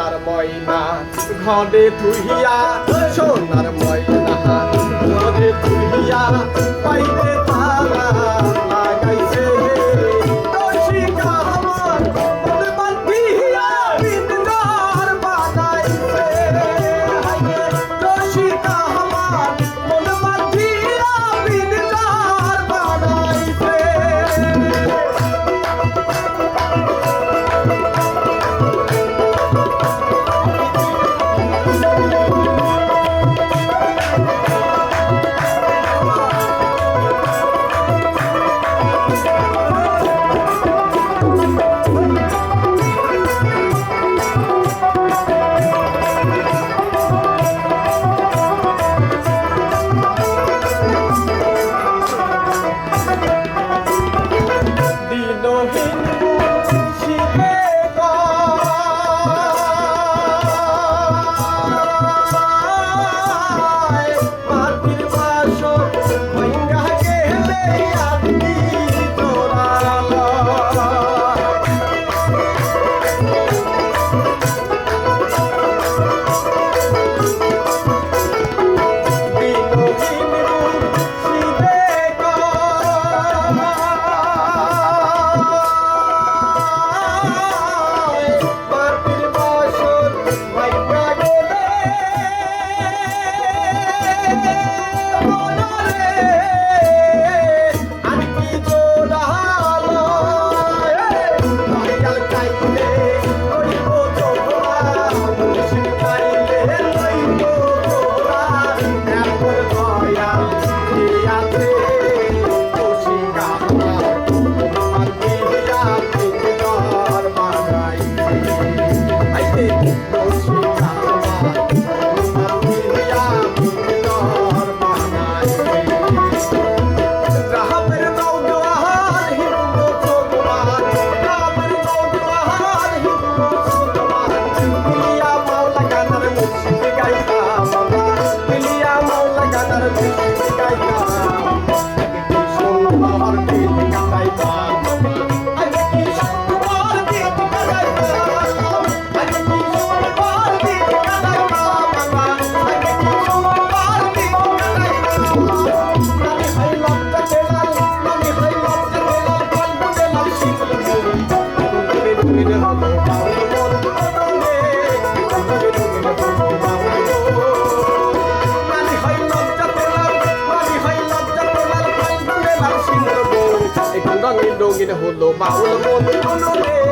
সোনার ময়না ঘরে তুহিয়া সোনার ময়না ঘরে তুহিয়া পাইতে বাংলির রঙিন হলো বাউল মন